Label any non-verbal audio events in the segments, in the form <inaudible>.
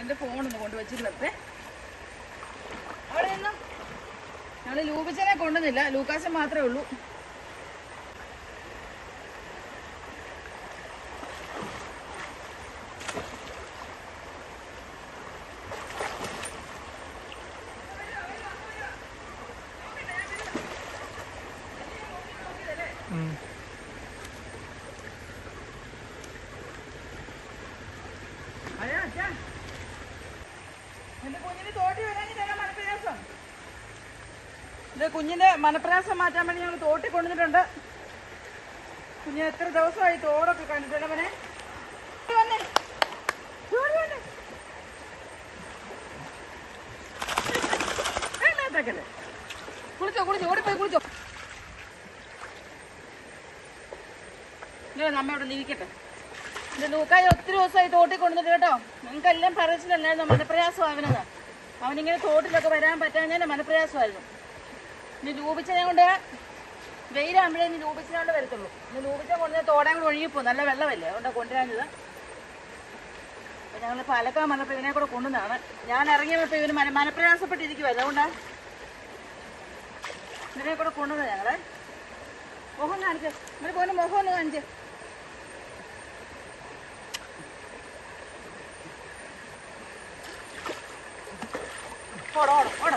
എന്റെ ഫോൺ ഒന്ന് കൊണ്ടുവച്ചിരുന്നത്തെ അവിടെ നിന്നോ ഞങ്ങൾ ലൂബിച്ചനെ കൊണ്ടുവന്നില്ല. ലൂക്കാശം മാത്രമേ ഉള്ളൂ. Mm. ഇത് കുഞ്ഞിന്റെ മനപ്രയാസം മാറ്റാൻ വേണ്ടി ഞങ്ങൾ തോട്ടി കൊണ്ടുവന്നിട്ടുണ്ട്. കുഞ്ഞ് എത്ര ദിവസമായി തോടൊക്കെ കണ്ടിട്ടുണ്ടവനെ. കുളിച്ചോ കുളിച്ചോ ഓടിപ്പോയി കുളിച്ചോ. ഇല്ല നമ്മ ഇവിടെ ഇരിക്കട്ടെ ഇത് ലൂക്കായി ഒത്തിരി ദിവസമായി തോട്ടി കൊണ്ടുവന്നിട്ട് കേട്ടോ. നിങ്ങൾക്കെല്ലാം പറച്ചിലല്ലായിരുന്നു മനപ്രയാസം അവനത് അവനിങ്ങനെ തോട്ടിലൊക്കെ വരാൻ പറ്റാഞ്ഞാൽ മനപ്രയാസമായിരുന്നു. ഇനി കൊണ്ട് വെയിലാകുമ്പോഴേ ഇനി ലൂപിച്ചനെ വരത്തുള്ളൂ. ഇനി ലൂപിച്ച കൊണ്ട് തോടാൻ കൂടെ ഒഴുകിപ്പോ. നല്ല വെള്ളമല്ലേ? അതുകൊണ്ടാണ് കൊണ്ടുവരാഞ്ഞത്. അപ്പൊ ഞങ്ങൾ പാലക്കാൻ വന്നപ്പോൾ ഇവനെ കൂടെ കൊണ്ടുവന്നാണ്. ഞാൻ ഇറങ്ങിയപ്പോൾ ഇവന് മന മനപ്രയാസപ്പെട്ടിരിക്കുമല്ലോ ഇവനെ കൂടെ കൊണ്ടുവന്നത് ഞങ്ങളെ. മുഖം കാണിച്ച് ഇവർ പോലും മുഖം ഒന്ന് ഓടോ ഓടോ ഓട.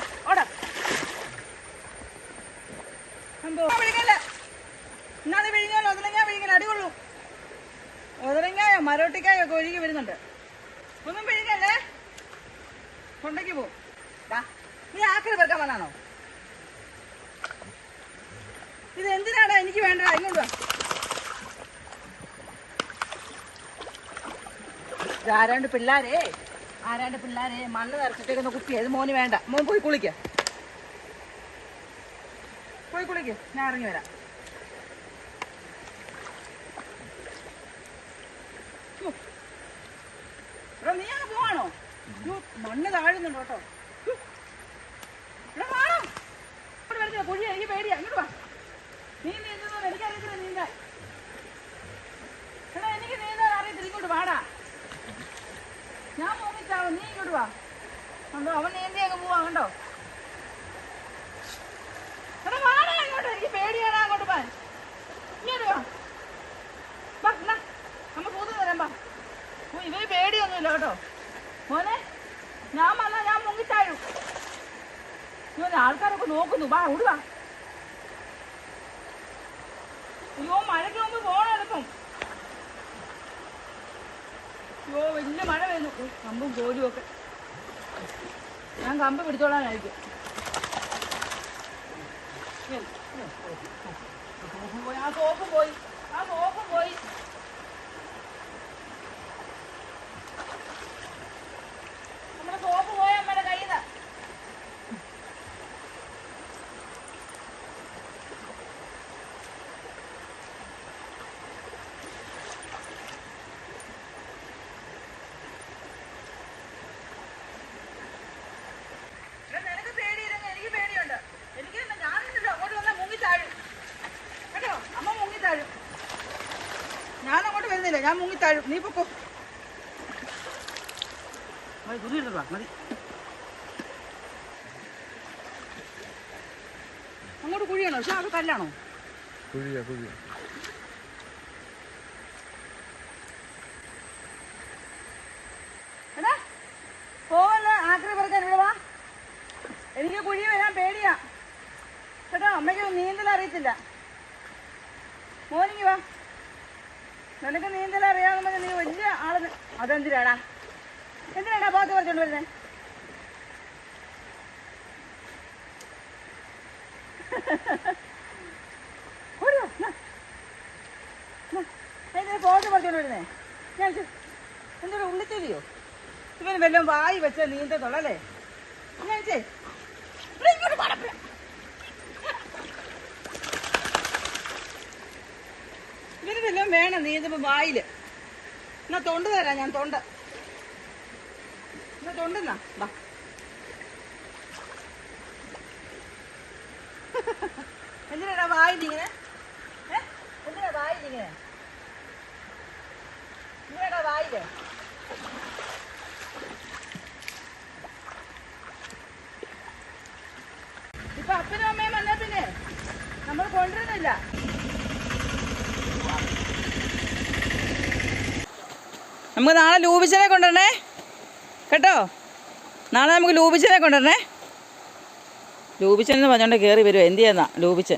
എന്തോ വിഴിങ്ങല്ല ഇന്നാണ് വിഴിഞ്ഞാൽ ഒതലങ്ങ ഒതലങ്ങായോ മരോട്ടിക്കായോ ഒക്കെ ഒഴുകി വരുന്നുണ്ട്. ഒന്നും വിഴിങ്ങല്ലേ? കൊണ്ടേക്ക് പോ. ദാ, നീ ആക്കരി പെറുക്കാൻ വന്നാണോ? ഇത് എന്തിനാണ് എനിക്ക് വേണ്ട ഇങ്ങോട്ട് ആരാണ്ട് പിള്ളാരേ? ആരാണ്ട് പിള്ളാരേ? മണ്ണ് നിറച്ചിട്ടേക്കുന്ന കുപ്പി. അത് മോന് വേണ്ട. മോൻ പോയി കുളിക്ക. പോയി കുളിക്ക് ഞാൻ ഇറങ്ങി വരാം. നീ അങ്ങ് പോവാണോ? മണ്ണ് താഴുന്നുണ്ട് കേട്ടോ. എനിക്ക് ഇങ്ങോട്ട് വാ. നീ എടാ എനിക്ക് ഇങ്ങോട്ട് വാടാ. ഞാൻ മുങ്ങിച്ചാവും നീ ഇങ്ങോട്ട് വാ. അവൻ നീന്തി അങ്ങ് പോവാ കണ്ടോ എടാ വാടാ ഇങ്ങോട്ട് എനിക്ക് പേടിയാടാ അങ്ങോട്ട് പോവാൻ ഇങ്ങോട്ട് വാ വാ എന്നാ നമ്മ പൂത്ത് തരാം വാ ഓ ഇവർ പേടിയൊന്നുമില്ല കേട്ടോ മോനെ ഞാൻ വന്നാ ഞാൻ മുങ്ങിച്ചാഴും ഇവന് ആൾക്കാരൊക്കെ നോക്കുന്നു. വാ ഓടുവാ അയ്യോ മഴയ്ക്ക് മുമ്പ് പോണെടുക്കും അയ്യോ വലിയ മഴ വരുന്നു കമ്പും കോലും ഒക്കെ. ഞാൻ കമ്പ് പിടിച്ചോളാനായിരിക്കും. ആ സോപ്പ് പോയി. ആ സോപ്പ് പോയി നമ്മുടെ സോപ്പ് പോയ അമ്മയുടെ കയ്യിൽ നിന്ന് എടാ, നിനക്ക് പേടിയില്ലെങ്കിൽ എനിക്ക് പേടിയുണ്ട് എനിക്ക് തന്നെ ഞാനില്ലല്ലോ അങ്ങോട്ട് വന്നാൽ മുങ്ങിത്താഴും കേട്ടോ അമ്മ മുങ്ങിത്താഴും ഞാൻ മുങ്ങി താഴും. നീ പൊക്കോ. മതി അങ്ങോട്ട് കുഴിയാണോ? പക്ഷെ അത് കല്ലാണോ? കുഴിയാ കുഴിയാ. പോവല്ല? ആക്രി പറിക്കാൻ ഇവിടെ വാ. എനിക്ക് കുഴി വരാൻ പേടിയാ. കേട്ടോ അമ്മയ്ക്ക് നീന്തൽ അറിയത്തില്ല. മോനിങ്ങി വാ. നിനക്ക് നീന്തൽ അറിയാമെന്ന് നീ വലിയ ആൾ അതെന്തിനാടാ? എന്തിനാടാ പോത്ത് പറിച്ചോണ്ട് വരുന്നേ. <laughs> എന്തിനാ എന്തൊരു ഉള്ളിച്ചെലിയോ ഇവന് വല്ലതും വായി വെച്ച നീന്തത്തുള്ളല്ലേ ഞാൻ ചേ ഇവന് വല്ലതും വേണം നീന്തുമ്പോ വായിൽ. എന്നാ തൊണ്ട് തരാം ഞാൻ തൊണ്ട്. എന്നാ തൊണ്ടെന്നാ വാ. <laughs> എന്തിനാടാ വായിലിങ്ങനെ? എന്തിനാ വായിലിങ്ങനെ? എന്തിനാടാ വായിൽ? ഇപ്പൊ അപ്പനും അമ്മയും വന്നാ പിന്നെ. നമ്മൾ കൊണ്ടുവരുന്നില്ല. നമുക്ക് നാളെ ലൂബിച്ചനെ കൊണ്ടുവരണേ. കേട്ടോ? നാളെ നമുക്ക് ലൂബിച്ചനെ കൊണ്ടുവരണേ. ലൂബിച്ചൻ എന്ന് പറഞ്ഞോണ്ട് കയറി വരുമോ എന്ത് ചെയ്യുന്ന ലൂബിച്ചൻ?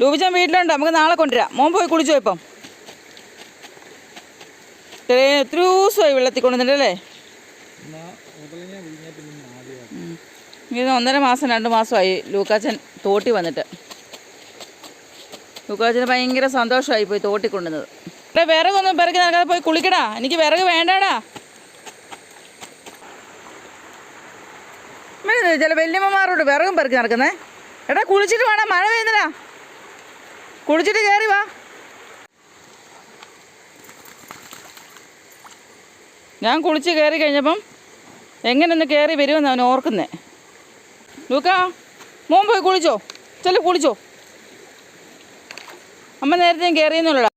ലൂബിച്ചൻ വീട്ടിലുണ്ട്. നമുക്ക് നാളെ കൊണ്ടുവരാം. മോൻ പോയി കുളിച്ചോ ഇപ്പം? ഇത്രയും എത്ര ദിവസമായി വെള്ളത്തിൽ കൊണ്ടുവന്നിട്ടല്ലേ. ഇത് ഒന്നര മാസം രണ്ട് മാസമായി ലൂക്കാച്ചൻ തോട്ടി വന്നിട്ട്. ലൂക്കാച്ചന് ഭയങ്കര സന്തോഷമായി പോയി തോട്ടി കൊണ്ടുവന്നത്. എടാ വിറകൊന്നും പിറകി നടക്കാതെ പോയി കുളിക്കടാ. എനിക്ക് വിറക് വേണ്ടടാ. ചില വല്യമ്മമാരോട് വിറകും പെറുക്കി നടക്കുന്നേ. എടാ കുളിച്ചിട്ട് വേണം മഴ പെയ്യുന്നില്ല കുളിച്ചിട്ട് കയറി വാ. ഞാൻ കുളിച്ച് കയറി കഴിഞ്ഞപ്പം എങ്ങനെ ഒന്ന് കയറി വരുമെന്ന് അവൻ ഓർക്കുന്നേ. ലൂക്ക മോൻ പോയി കുളിച്ചോ. ചെല്ലു കുളിച്ചോ. അമ്മ നേരത്തെ കയറിയെന്നുള്ളടാ